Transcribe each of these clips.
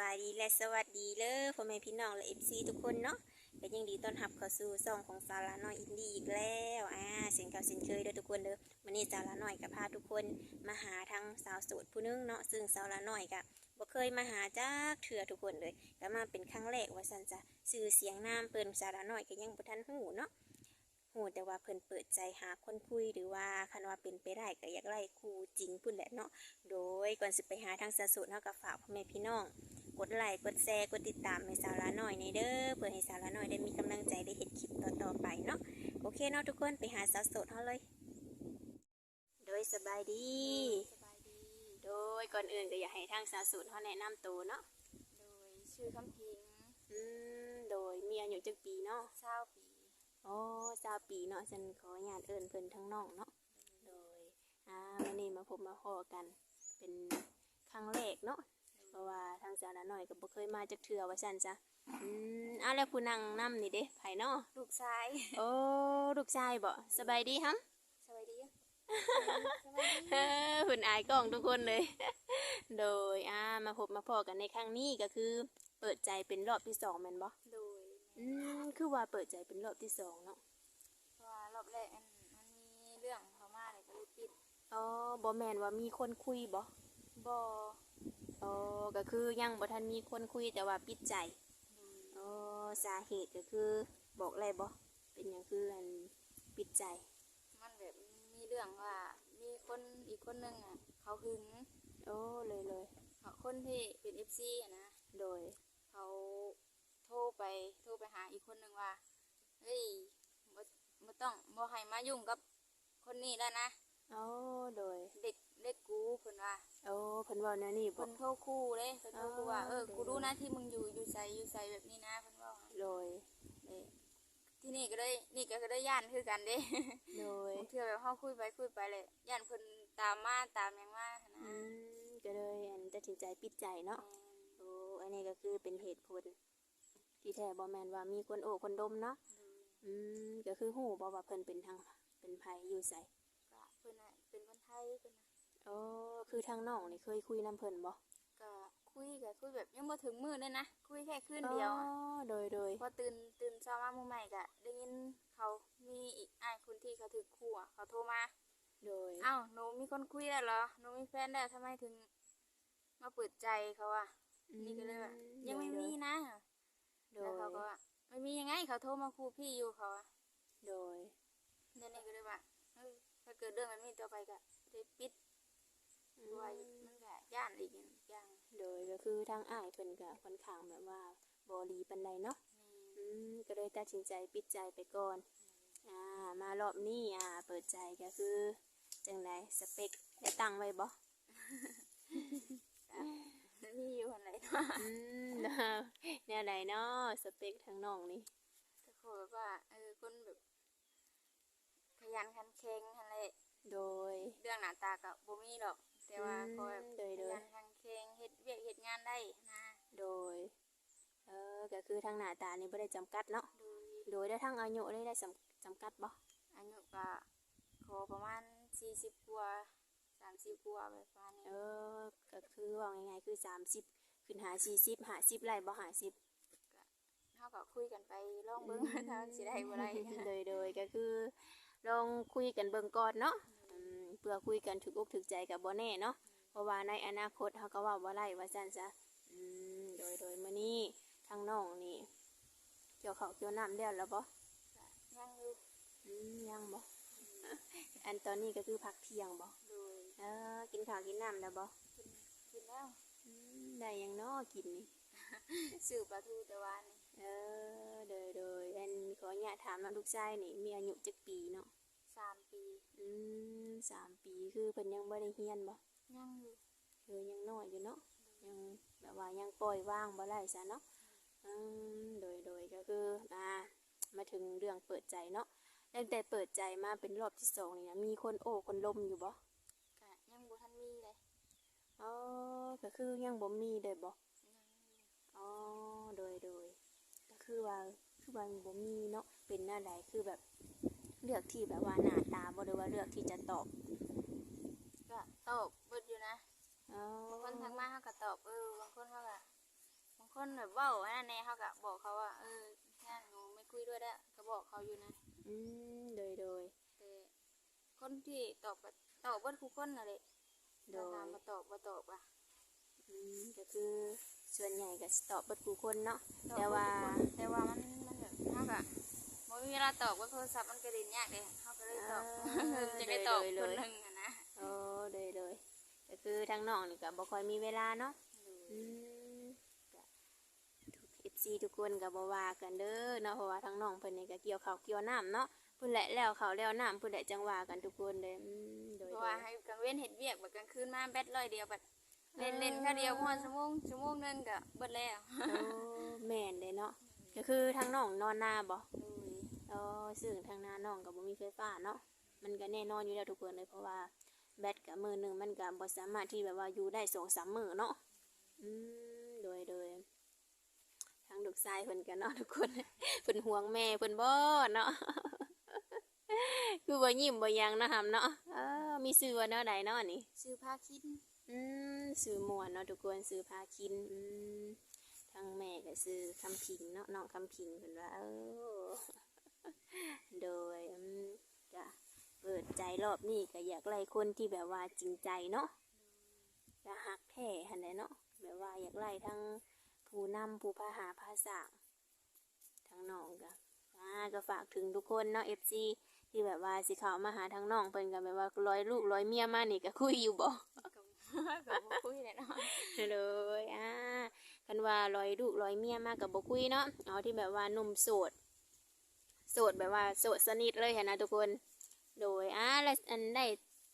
บายดีและสวัสดีเลยพ่อแม่พี่น้องและเอฟซีทุกคนเนาะก็ยังดีต้อนรับเข้าสู่ซองของสาระน้อยอินดี้อีกแล้วอ่าเสียงเก่าเสียงเคยเด้อทุกคนเด้อวันนี้สาระน้อยก็พาทุกคนมาหาทั้งสาวโสดผู้นึงเนาะซึ่งสาระน้อยก็บ่เคยมาหาจักเถื่อทุกคนเลยก็มาเป็นครั้งแรกว่าซั่นจะชื่อเสียงนามเปิ้นสาระน้อยก็ยังบ่ทันฮู้เนาะฮู้แต่ว่าเพิ่นเปิดใจหาคนคุยหรือว่าคันว่าเป็นไปได้ก็อยากไล่คู่จริงพุ่นแหละเนาะโดยก่อนสิไปหาทางสาวโสดเฮาก็ฝากพ่อแม่พี่น้อง กดไลค์กดแชร์กดติดตามให้สาวละหน่อยในเด้อเพื่อให้สาวละหน่อยได้มีกำลังใจได้เห็นคลิปต่อๆไปเนาะโอเคเนาะทุกคนไปหาสาวโสดเขาเลย โดยสบายดีสบายดีโดยก่อนอื่นก็อยากให้ทางสาวโสดเขาแนะนำตัวเนาะโดยชื่อคำพิงอืมโดยมีอายุจักปีเนาะเศร้าปีโอ้สาวปีเนาะฉันขออนุญาตเอิ้นเพิ่นทั้งน้องเนาะโดยอ่าวันนี้มาพบมาพอกัน เป็นครั้งแรกเนาะ เพราะว่าทางสาวละหน่อยก็บ่เคยมาจักเทื่อว่าซั่นจ้ะอืมอ้าวแล้วผู้นั่งนํนี่เด้ไผเนาะลูกชายโอ้ลูกชายบ่สบายดีฮัมสบายดีสบายดีเออหุ่นอายกล้องทุกคนเลย โดยอ่ามาพบมาพอกันในครั้งนี้ก็คือ เปิดใจเป็นรอบที่สองแม่นบ่โดยอืมคือว่าเปิดใจเป็นรอบที่สองเนาะเพราะว่ารอบแรกอันมันมีเรื่องเขามาเลยก็เลยปิดอ๋อบ่แม่นว่ามีคนคุยบ่บ ออ๋อก็คือยังบ่ทันมีคนคุยแต่ว่าปิดใจโดยอ๋อสาเหตุก็คือบอกอะไรบ่เป็นหยังคืออันปิดใจ มันแบบมีเรื่องว่ามีคนอีกคนนึงอะ เขาหึงโอ้เลยเลยเขาคนที่เป็นเอฟซีอะนะ โดย เขาโทรไปโทรไปหาอีกคนนึงว่า เฮ้ยบ่บ่ต้องบ่ให้มายุ่งกับคนนี้แล้วนะอ๋อโดย เด็ก เด็กกูเพิ่นว่าโอ้เพิ่นเว้าแนวนี้บ่ เพิ่นโทรคู่เลยเพิ่นโทรคู่ว่าอ๋อเออเดี๋ยวกูรู้นะที่มึงอยู่อยู่ใส่อยู่ใส่แบบนี้นะเพิ่นว่าโดยเด้ที่นี่ก็ได้นี่ก็ได้ย่านคือกันเด้โดย บางเทื่อแบบเฮาคุยไปคุยไปเลยย่านเพิ่นตามมาตามหยังมานะอืมก็เลยอันตัดสินใจปิดใจเนาะ โอ้ อันนี้ก็คือเป็นเหตุผล ที่แท้บ่แม่นว่ามีคนโอ้คนดมเนาะ อืมก็คือฮู้บ่ว่าเพิ่นเป็นทางเป็นไผอยู่ไส ก็เพิ่นน่ะเป็นคนไทยเพิ่นน่ะ โอ้คือทางน้องนี่เคยคุยนํเพิ่นบ่ก็คุยก็คุยแบบยังบ่ถึงมื้อเลยนะ คุยแค่คืนเดียวอ๋ออะโดยโดยพอตื่นตื่นเช้ามามื้อใหม่ก็ได้ยินเขามีอีกอ้ายคนที่เขาถึกคู่อะเขาโทรมาโดยอ้าวหนูมีคนคุยแล้วเหรอหนูมีแฟนแล้วทำไมถึง มาเปิดใจเขาอะนี่ก็เลยว่ายังไม่มีนะโดแล้วยเขาก็ว่าไม่มียังไงเขาโทรมาคูพี่อยู่เขาอะโดยเดี๋ยวนี้ก็เลยว่าเออถ้าเกิดเรื่องแบบนี้ต่อไปก็ได้ปิดอืด้ วยมมันก็ย่านอีกอย่างโดยก็คือทางอ้ายเพิ่นก็ค่อนข้างแบบว่าบ่ดีปานใดเนาะนี่อืมก็เลยตัดสินใจปิดใจไปก่อน อ่ามารอบนี้อ่าเปิดใจก็คือจังไดสเปคได้ตั้งไว้บ่มีอยู่อะไรเนาะอืมเนาะแนวใดเนาะสเปคทางน้องนี่แต่เขาแบบว่าเออคนแบบขยันขันแข็งอะไรโดยเรื่องหน้าตาก็บ่มีหรอก แต่ว่าอืมเขาแบบโดยขโดยยันขันแข็งเฮ็ดเวียกเฮ็ดงานได้นะโดย เออก็คือทางหน้าตานี่บ่ได้จำกัดเนาะ โดยโดยได้ทางอายุได้ได้จำจำกัดบ่อายุก็ขอประมาณ40กว่า30กว่าแบบประมาณเอนี้อก็คือว่าง่ายๆคือ 30 ขึ้นหา40 50ไล่บ่50 เฮาก็คุยกันไปลองเบิ่งถ้ามันสิได้บ่ได้ โดยโดยก็คือลองคุยกันเบิ่งก่อนเนาะอืม เพื่อคุยกันถูกอกถูกใจกับบ่แน่เนาะเพราะว่าในอนาคตเขาก็ว่าบ่ได้ว่าซั่นซะอืมโดยโดยมื้อนี้ทางน้องนี่เกี่ยวข้าวเกี่ยวน้ำแล้วแล้วบ่ก็ยังอยู่อืมยังบ่อันตอนนี้ก็คือพักเที่ยงบ่โดยเออกินข้าวกินน้ำแล้วบ่กินกินแล้วอืมได้หยังเนาะกินนี่ซื้อปลาทูแต่ว่านี่เออโดยโดยอันขออนุญาตถามน้องลูกชายนี่มีอายุจักปีเนาะ สามปี อืมสามปีคือเพิ่นยังบ่ได้เรียนบ่ยังอยู่คือยังน้อยอยู่เนาะยังแบบว่ายังปล่อยว่างบ่ได้ซะเนาะอืมโดยโดยก็คืออ่ามาถึงเรื่องเปิดใจเนาะตั้งแต่เปิดใจมาเป็นรอบที่สองนี่นะมีคนโอ้คนลมอยู่บ่ก็ยังบ่ทันมีเลยอ๋อก็คือยังบ่มีเลยบ่ยังอยู่อ๋อโดยโดยก็คือว่าคือว่าบ่มีเนาะเป็นหน้าใดคือแบบ เลือกที่แบบว่าหน้าตาบ่หรือว่าเลือกที่จะตอบก็ตอบเบิดอยู่นะอ๋อบางคนทักมาเขาก็ตอบเออบางคนเขาก็คนแบบเว้าอันนั้นแน่เขาก็บอกเขาว่า เอองั้นหนูไม่คุยด้วยแล้วก็บอกเขาอยู่นะอืมโดยโดยแต่คนที่ตอบก็ตอบเบิดทุกคนน่ะแหละโดถ้ายถามมาตอบมาตอบอะอืมก็คือส่วนใหญ่ก็สิตอบเบิดกูคนเนาะตอบแต่เบิดว่าทุกคนแต่ว่ามันมันแบบเขาก็บ่ มีเวลาตอบว่าโทรศัพท์มันกระดิ่งยากเลยเขาก็เลยตอบจะได้ตอบคนหนึงอะนะโอ้โดยโดยก็คือทางน้องนี่ก็บ่ค่อยมีเวลาเนาะอืมก็ทุก FC ทุกคนก็บ่ว่ากันเด้อเนาะเพราะว่าทางน้องเพิ่นนี่ก็เกี่ยวข้าวเกี่ยวน้ำเนาะเพิ่นแหละแล้วข้าวแล้วน้ำเพิ่นแหละจังว่ากันทุกคนเลยอืมโดยเพราะโดว่ายให้กลางเว้นเห็ดเวียกแบบกลางคืนมาแบตร้อยเดียวแบบเล่นเล่นแค่เดียวม่วนชั่วโมงชั่วโมงหนึงก็เบิดแล้วโอ้แม่นเลยเนาะก็คือทางน้องนอนนาบ่ โดยเออซึ่งทางหน้าน้องกับบ่มีไฟฟ้าเนาะมันก็แน่นอนอยู่แล้วทุกคนเลยเพราะว่าแบตกับมือหนึ่งมันก็บ่สามารถที่แบบว่าอยู่ได้สองสามมือเนาะอืมโดยโดยทางลูกชายเพิ่นกันเนาะทุกคนเพิ่นห่วงแม่เพิ่นบ่เนาะคือบ่ยิ้มบ่หยังนะครับเนาะเออมีชื่อว่าแนวใดเนาะนี่ซื้อผ้าคิดอืมซื้อม่วนเนาะทุกคนซื้อพาคินอืมทางแม่ก็ซื้อคำพิงเนาะน้องคำพิงเพิ่นว่าเออ โดยอืมจะเปิดใจรอบนี้ก็อยากไล่คนที่แบบว่าจริงใจเนาะจะหักแท้หันแหละเนาะแบบว่าอยากไล่ทั้งผู้นำผู้พาหาภาษาทั้งน้องก็อ่าก็ฝากถึงทุกคนเนาะ FC ที่แบบว่าสิเขามาหาทั้งน้องเพิ่นก็แบบว่าร้อยลูกร้อยเมียมานี่ก็คุยอยู่บ่กับกับบ่คุยเลยเนาะเลยอ่ากันว่าลอยลูกลอยเมียมากกับบคุยเนาะเอาที่แบบว่าหนุ่มโสดโสดแบบว่าโสดสนิทเลยเห็นนะทุกคน โดยอ่าและอันได้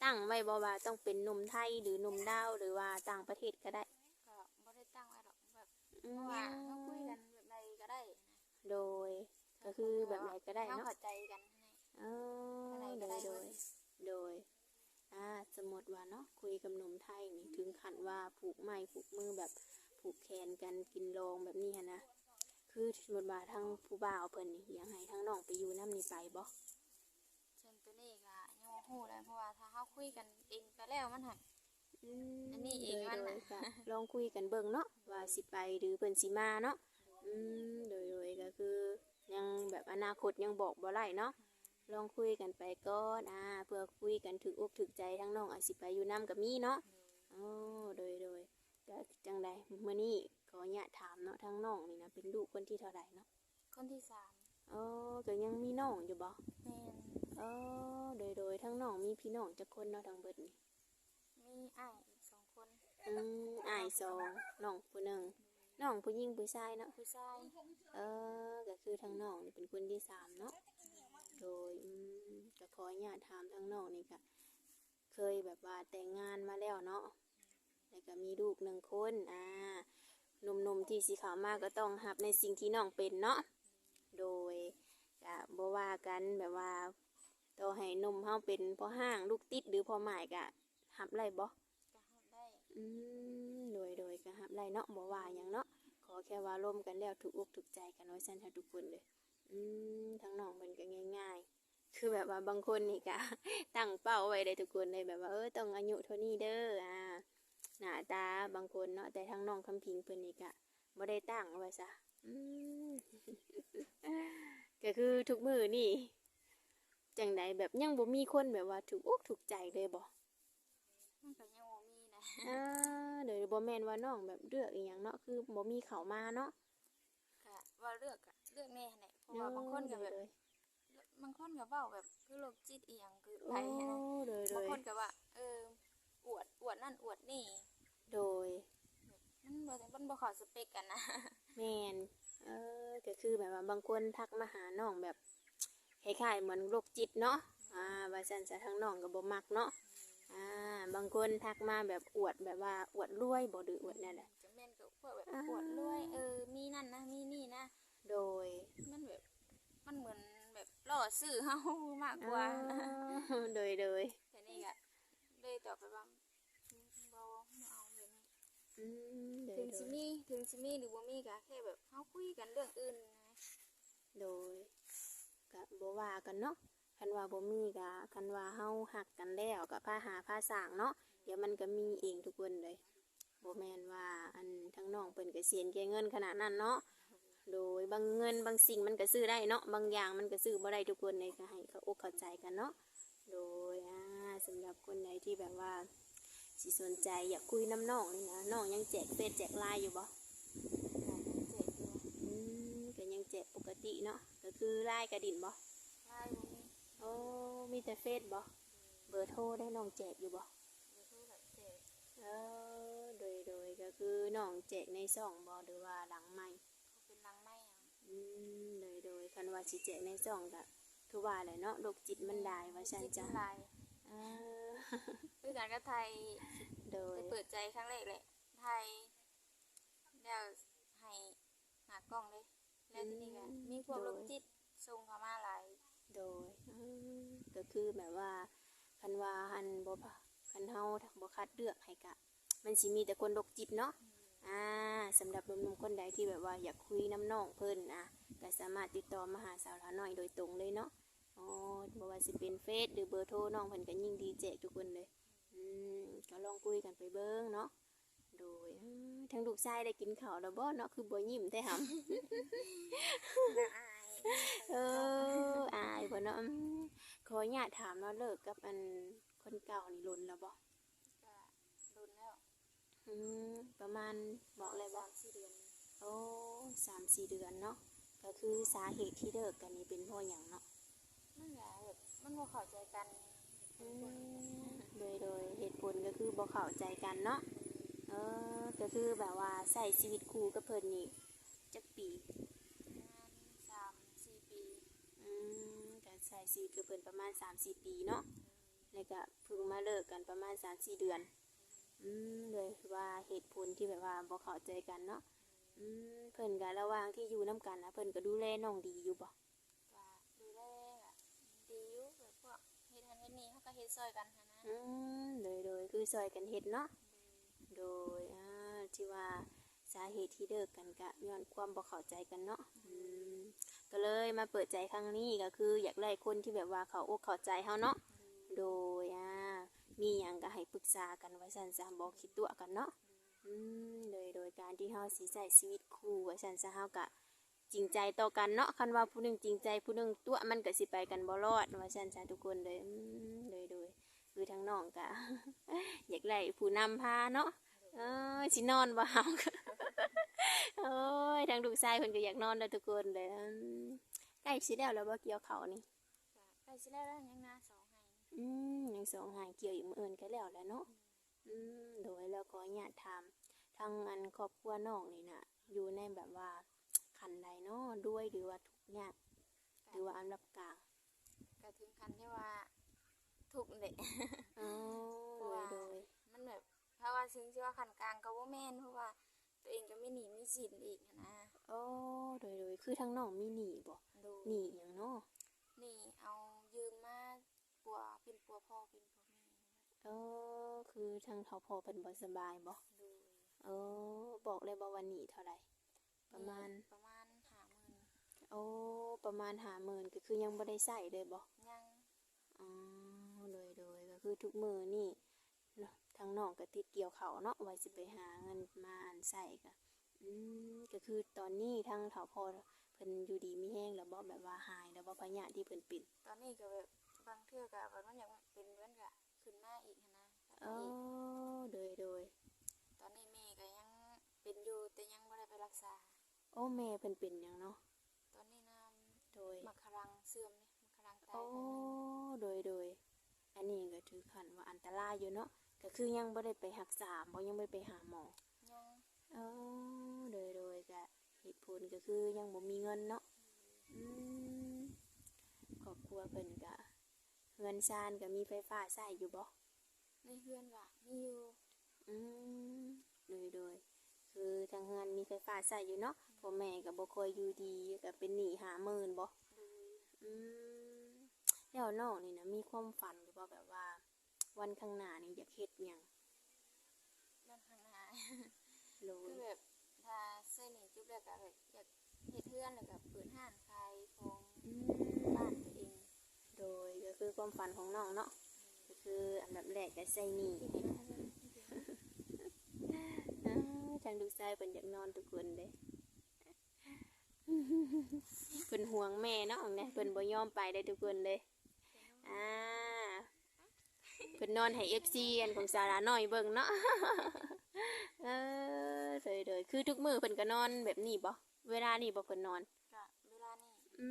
ตั้งไว้บ่ว่าต้องเป็นหนุ่มไทยหรือหนุ่มดาวหรือว่าต่างประเทศก็ได้ ก็บ่ได้ตั้งไว้หรอกแบบอืเพมราะว่าเขาคุยกันแบบใดก็ได้นะโดย ก็คือแบบไหนก็ได้เขาเนาะเข้าใจกันให้อ๋ออะไรโดก็ได้ยโดเบิยดโดยอ่าสมมติว่าเนาะคุยกับหนุ่มไทยนี่ถึงขั้นว่าผูกไม้ผูกมือแบบผูกแขนกันกินโลงแบบนี้หั้นนะ คือสมมติว่าทางผู้บ่าวเพิ่นนี่อยากให้ทางน้องไปอยู่น้ำนี่ไปบ่ส่วนตัวนี้ก็ยังบ่ฮู้เลยเพราะว่าถ้าเขาคุยกันเองไปแล้วมันหักมอันนี้เองมันโดน่ะยๆก็ลองคุยกันเบิ่งเนาะว่าสิไปหรือเพิ่นสิมาเนาะอืมโดยโดยก็คือยังแบบอนาคตยังบอกบ่ได้เนาะลองคุยกันไปก่อนอ่าเพื่อคุยกันถึกอกถึกใจทั้งน้องอาจสิไปอยู่น้ำกับมีเนาะอ๋อโดยโดยก็จังใดเมื่อนี้ข ออนุญาตถามเนาะทั้งน้องนี่นะเป็นลูกคนที่เท่าไหร่เนาะคนที่สามอ๋อก็ยังมีน้องอยู่บ่แม่นอ๋อโดยโดยทั้งน้องมีพี่น้องจักคนเนาะทั้งเบิดนี่มีอ้ายอีกสองคนอืมอายสองน้องผู้หนึ่งน้องผู้หญิงผู้ชายเนาะผู้ชายเออก็คือทั้งน้องนี่เป็นคนที่สามเนาะโดยอืมก็ขออนุญาตถามทั้งน้องนี่ก็เคยแบบว่าแต่งงานมาแล้วเนาะแล้วก็มีลูกหนึ่งคนอ่า หนุ่มๆที่สีขาวมากก็ต้องรับในสิ่งที่น้องเป็นเนาะ โดยก็บ่ว่ากันแบบว่าต่อให้หนุ่มเฮาเป็นพ่อห้างลูกติดหรือพ่อหมายก็รับไรบ่ก็รับได้อืมโดยโดยก็รับไรเนาะบ่ว่าหยังเนาะ ขอแค่ว่าร่วมกันแล้วถูกอกถูกใจกันไว้ซั่นค่ะทุกคนเลย อืมทั้งน้องเพิ่นก็ง่ายๆ คือแบบว่าบางคนนี่ก็ตั้งเป้าไว้ได้ทุกคนเลยแบบว่าเออต้องอายุเท่านี้เด้ออ่า หน้าตาบางคนเนาะแต่ทั้งน้องคำพิงเพิ่นนี่ก็บ่ได้ตั้งไว้ซะอืมก็คือทุกมือนี่จังใดแบบยังบ่มีคนแบบว่าถูกอกถูกใจเลยบ่มันก็ยังบ่มีนะอ่าเดี๋ยวบ่แม่นว่าน้องแบบเลือกอีหยังเนาะคือบ่มีเขามาเนาะก็ว่าเลือกอะเลือกแน่แหละเพราะว่าบางคนก็แบบเลยบางคนก็เว้าแบบคือโรคจิตอีหยังคือโอ้ไปนะเลยเลบางยคนก็ว่าเอออวดอวดนั่นอวดนี่ โดย มันบ่มันบ่เข้าสเปกกันนะ แม่นเออก็คือแบบว่าบางคนทักมาหาน้องแบบคล้ายๆเหมือนโรคจิตเนาะ อ่าว่าซั่นซะทางน้องก็บ่มักเนาะ อ่า บางคนทักมาแบบอวดแบบว่าอวดรวยบ่หรืออวดนั่นแหละจะแม่นก็พวกแบบอ่าอวดรวยเออ มีนั่นนะ มีนี่นะ โดย มันแบบ มันเหมือนแบบล่อซื้อเฮามากกว่าอ่าโดยโดยแต่นี่ก็เลยตอบไปว่าอืมบ่บ่เอาแบบนี้ อืมโดถึยงโดสิยมีถึงสิมีหรือบ่มีก็แค่แบบเฮาคุยกันเรื่องอื่นนะโดยก็บ่ว่ากันเนาะคันว่าบ่มีก็คันว่าเฮาหักกันแล้วก็พาหาพาสร้างเนาะเดี๋ยวมันก็มีเองทุกคนเลยอืบ่แม่นว่าอันทั้งน้องเพิ่นก็เสียนแก่เงินขนาดนั้นเนาะโดยบางเงินบางสิ่งมันก็ซื้อได้เนาะบางอย่างมันก็ซื้อบ่ได้ทุกคนเลยก็ให้เขาอกเข้าใจกันเนาะโดยอ่าสำหรับคนไหนที่แบบว่า สิสนใจอยากคุยน้ำน้องนี่นะน้องยังแจกเฟซแจกไลน์อยู่บ่เจ็บอยู่อืมก็ยังแจกปกติเนาะก็คือไลน์กระดิ่นบ่ไล่บ่มีโอ้มีแต่เฟซบ่เบอร์โทรได้น้องแจกอยู่บ่เดี๋ยวโทรแบบเจ็บเออโดยโดยก็คือน้องแจกในซ่องบ่หรือว่าหลังไม้เขาเป็นลังไม้เอาอืมโดยโดยคันว่าสิแจกในซ่องก็คือว่าแหละเนาะโรคจิตมันได้ว่าซั่นจ้ะลายเออ คือการกับไทยโดยไปเปิดใจครั้งแรกเลยไทยแล้วให้หากล้องเลยแล้วทีนี้ก็มีพวกโรคจิตส่งเข้ามาหลายโดยอืมก็คือแบบว่าคันว่าหันบ่พะคันเฮาถ้าบ่คัดเลือกให้กะ มันสิมีแต่คนโรคจิตเนาะอ่าสำหรับหนุ่มๆคนใดที่แบบว่าอยากคุยน้ำน้องเพิ่นอะก็สามารถติดต่อมาหาสาวละน้อยโดยตรงเลยเนาะ อ๋อบ่ว่าสิเป็นเฟซหรือเบอร์โทรน้องเพิ่นก็ยิ่งดีแจกทุกคนเลยอืมก็ลองคุยกันไปเบิ่งเนาะโดยอืมทั้งลูกชายได้กินข้าวแล้วบ่เนาะคือบ่ยิ้มแต่หำน่าอายเอออายบ่เนาะอืมขออนุญาตถามเนาะเลิกกับอันคนเก่านี่ล้นแล้วบ่ก็รุนแล้วอืมประมาณบอกเลยบ่ สามสี่เดือนโอ้สามสี่เดือนเนาะ ก็คือสาเหตุที่เลิกกันนี่เป็นเพราะอย่างเนาะ มันก็แบบมันบ่เข้าใจกันอืมโดยโดยเหตุผลก็คือบ่เข้าใจกันเนาะเออก็คือแบบว่าใช้ชีวิตคู่กับเพิ่นนี่จักปีประมาณสามสี่ปีอืมการใช้ชีวิตกับเพิ่นประมาณสามสี่ปีเนาะแล้วก็เพิ่งมาเลิกกันประมาณสามสี่เดือนอืมเลยว่าเหตุผลที่แบบว่าบ่เข้าใจกันเนาะอืมเพิ่นก็ระหว่างที่อยู่นํกันนะเพิ่นก็ดูแลน้องดีอยู่บ่ ก็ดูแลก็ดีอยู่แบบพวกเฮ็ดหันเฮ็ดนี่เขาก็เฮ็ดซอยกันหั้นนะอืมโดยโดยคือซอยกันเฮ็ดเนาะโดยอ่าที่ว่าสาเหตุที่เลิกกันก็ย้อนความบ่เข้าใจกันเนาะอืมก็เลยมาเปิดใจครั้งนี้ก็คือ อยากได้คนที่แบบว่าเขาอกเข้าใจเฮาเนาะโดยอ่ามีหยังก็ให้ปรึกษากันว่าซั่นซะบ่คิดตัวกันเนาะอืมโดยโดยการที่เฮาสิใช้ชีวิตคู่ว่าซั่นซะเฮาก็จริงใจต่อกันเนาะคันว่าผู้หนึงจริงใจผู้หนึงตัวมันก็สิไปกันบ่รอดว่าซั่นซะทุกคนเลยอืมโดยโดย คือทั้งน้องก็อยากได้ผู้นำพาเนาะเอ้ยสินอนบ่เฮาโอ้ยทางลูกชายเพิ่นก็อยากนอนแล้วทุกคนเลยอืมใกล้สิแล้วแล้วบ่เกี่ยวเขาวนี่ก็ใกล้สิแล้วแล้วยังนาสองให้อืมยังสองหางเกี่ยวอีกมื้ออื่นก็แล้วแหล้วเนาะอืมโดยแล้วก็อยากถามทางอันครอบครัวน้องนี่น่ะ อยู่ในแบบว่าขันใดเนาะด้วยหรือว่าทุกข์ยากหรือว่าอันรับกลางก็ถึงขั้นที่ว่า ทุกข์เด็อ๋อโดยโดยมันแบบเพราะว่าสิ่งที่ว่าขันกลางก็ว่าแม่นเพราะว่า ตัวเองก็ไม่หนีไม่สินอีกหั้นนะโอ้โดยโดยคือทางน้องมีหนี้บ่ดูหนี้หยังเนาะนี่เอายืมมาปัวเป็นปัวพ่อเป็นปัวแม่เออคือทางเขาพอเพิ่นบ่สบายบ่ดูเออบอกเลยว่าวันนี้เท่าไหร่ประมาณประมาณหาหมื่นโอ้ประมาณหาหมื่นก็คือยังบ่ได้ใส่เลยบ่ ยัง อ๋อโดยโดยก็ คือทุกมือนี่เนาะทางน้องก็ติดเกี่ยวเขาวเนาะไว้สิไปหาเงินมาอันใส่ก็อืมก็คือตอนนี้ทางเฒ่าพ่อเพิ่นอยู่ดีมีแห้งแล้วบ่แบบว่าหายแล้วบ่พะยะที่เพิ่นเป็นตอนนี้ก็แบบบางเทื่อก็แบบมันอยากเป็นเว้นก็ขึ้นมาอีกหั้นนะอ๋อโดยโดยตอนนี้แม่ก็ยังเป็นอยู่แต่ยังไม่ได้ไปรักษาโอ้แม่เพิ่นเป็นหยังเนาะตอนนี้น้โดยำมักครังเสื่อมเนี่ยมักครังตายโอ้โดยโดยอันนี้ ตรายอยู่เนาะก็คือยังไม่ได้ไปรักษาบ่ยังไม่ไปหาหมอยังเออโดยโดยก็เหตุผลก็คือยังบ่มีเงินเนาะอืมครอบครัวเพิ่นก็เงินซานก็มีไฟฟ้าใช้อยู่บ่ในเพื่อนว่ามีอยู่อืมโดยโดยคือทางเฮือนมีไฟฟ้าใช้อยู่เนาะพ่อแม่ก็บ่ค่อยอยู่ดีก็เป็นหนี้หาหมื่นบ่ดูอืมแล้วน้องนี่นะมีความฝันหรือว่าแบบว่า วันข้างหน้านี่อยากเฮ็ดหยังด้านข้างหน้าโลคืยอแบบถ้าเส้นนี้จุดแรกก็แบบอยากเฮ็ดเพื่อนแล้วก็เปิดห้านขายของอืมบ้านตัวเอง โดยก็คือความฝันของน้องเนาะก็คืออันดับแรกก็ใส่หนี้ที่เป็นโทางดูซ้ายเพิ่นอยากนอนทุกคนเลยเพิ่นห่วงแม่เนาะเนี่ยเพิ่นบ่ยอมไปได้ทุกคนเลยอ่า เพิ่นนอนให้ FC อันของสาราน้อยเบิ่งเนาะ เออเดยๆคือทุกมื้อเพิ่นก็นอนแบบนี้บ่เวลานี้บ่เพิ่นนอน ก็เวลานี้อื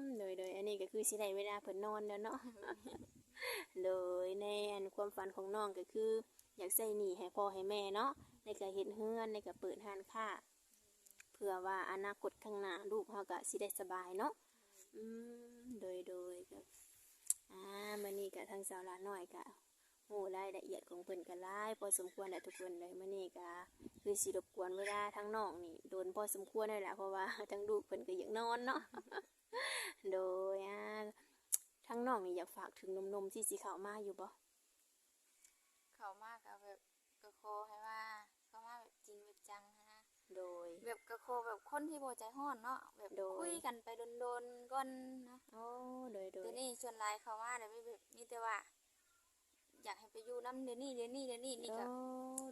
มโดยโดยอันนี้ก็คือสิได้เวลาเพิ่นนอนแล้วเนาะเลยในอันความฝันของน้องก็คือ อยากใส่หนี้ให้พ่อให้แม่เนาะในการเฮ็ดเฮือนในการเปิดห้านค้าเพื่อว่าอนาคตข้างหน้าลูกเฮาก็สิได้สบายเนาะอืมโดยโดยก็ อ่ามื้อนี้ก็ทางสาวลานน้อยก็ฮู้รายละเอียดของเพิ่นก็หลายพอสมควรแหละทุกคนเลยมื้อนี้ก็คือสิรบกวนเวลาทั้งน้องนี่โดนพอสมควรเลยแหละเพราะว่าทั้งลูกเพิ่นก็อยากนอนเนาะโดยอ่าทั้งน้องนี่อยากฝากถึงนมๆที่สิเข้ามาอยู่บ่เขามากก็แบบก็ขอให้ว่าเขามาแบบจริงแบบจังนะ โดย แบบก็ขอแบบคนที่บ่ใจฮ้อนเนาะแบบโดย คุยกันไปโดนๆก่อนนะโอ้โดยโดย เดี๋ยวนี้ส่วนหลายเขาว่าเดี๋ยวไม่แบบมีแต่ว่า อยากให้ไปอยู่น้ำเดี๋ยวนี้เดี๋ยวนี้เดี๋ยวนี้นี่โอ้ก็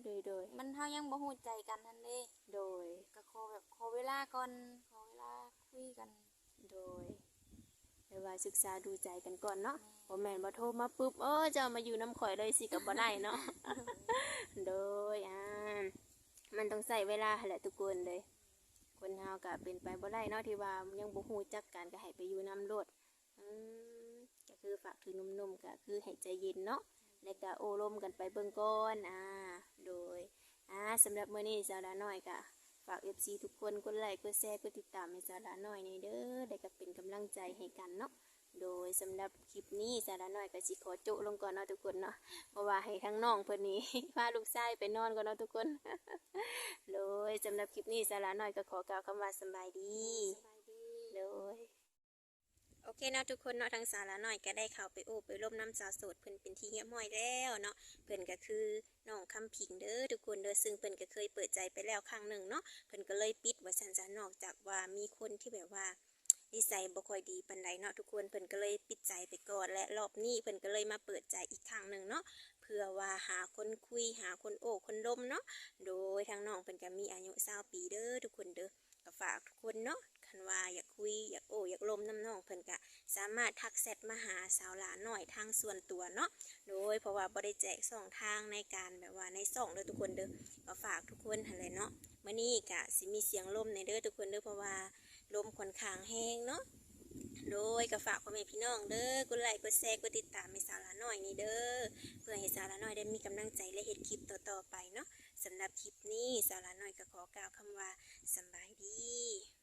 โดยโดย มันเฮายังบ่ฮู้ใจกันนั่นเด้โดย ก็ขอแบบขอเวลาก่อนขอเวลาคุยกันโดยเดี๋ยวว่าศึกษาดูใจกันก่อนเนาะบ่แม่นบ่โทรมาปุ๊บเออจะเอามาอยู่น้ำข่อยเลยสิก็บ่ได้เนาะ โดยอ่า มันต้องใส่เวลาแหละทุกคนเลย คนเฮาก็เป็นไปบ่ได้เนาะที่ว่ายังบ่ฮู้จักกันก็ให้ไปอยู่น้ำโลดอืมก็คือฝากถึงนุ่มๆก็คือให้ใจเย็นเนาะแล้วก็โอลมกันไปเบิ่งก่อนอ่าโดยอ่าสำหรับมื้อนี้สาวดาน้อยก็ฝาก FC ทุกคนกดไลค์กดแชร์กดติดตามให้สาวดาน้อยนี่เด้อได้ก็เป็นกำลังใจให้กันเนาะ โดยสำหรับคลิปนี้สาวดาน้อยก็สิขอโจะลงก่อนเนาะทุกคนเนาะเพราะว่าให้ทั้งน้องเพิ่นนี่พาลูกชายไปนอนก่อนเนาะทุกคน โดยสำหรับคลิปนี้สาระหน่อยก็ขอกล่าวคำว่าสบายดีสบายโดยโอเคเนาะทุกคนเนาะทางสาระหน่อยก็ได้เข้าไปโอบไปร่มน้ำสาวโสดเพิ่นเป็นที่เงียบห้อยแล้วเนาะเพิ่นก็คือน้องคำผิงเด้อทุกคนเด้อซึ่งเพิ่นก็เคยเปิดใจไปแล้วครั้งหนึ่งเนาะเพิ่นก็เลยปิดว่าสันจะนอกจากว่ามีคนที่แบบว่า นิสัยบ่ค่อยดีปานใดเนาะทุกคนเพิ่นก็เลยปิดใจไปก่อนและรอบนี้เพิ่นก็เลยมาเปิดใจอีกครั้งหนึ่งเนาะเพื่อว่าหาคนคุยหาคนโอ้คนลมเนาะโดยทางน้องเป็นก็มีอายุ20ปีเด้อทุกคนเด้อก็ฝากทุกคนเนาะคันว่าอยากคุยอยากโอ้อยากลมน้ำน้องเพิ่นก็สามารถทักแชทมาหาสาวหลานหน่อยทางส่วนตัวเนาะโดยเพราะว่าบ่ได้แจกสองทางในการแบบว่าในส่องเด้อทุกคนเด้อก็ฝากทุกคนหั่นแหละเนาะมื้อนี้ก็สิมีเสียงลมในเด้อทุกคนเด้อเพราะว่า ลมขนขางแห้งเนาะโดยก็ฝากพ่อแม่พี่น้องเด้อกดไลค์กดแชร์กดติดตามให้สาวหลานหน่อยนี่เด้อเพื่อให้สาวหลานหน่อยได้มีกำลังใจและเห็ดคลิปต่อๆไปเนาะสำหรับคลิปนี้สาระน้อยก็ขอกล่าวคำว่าสบายดี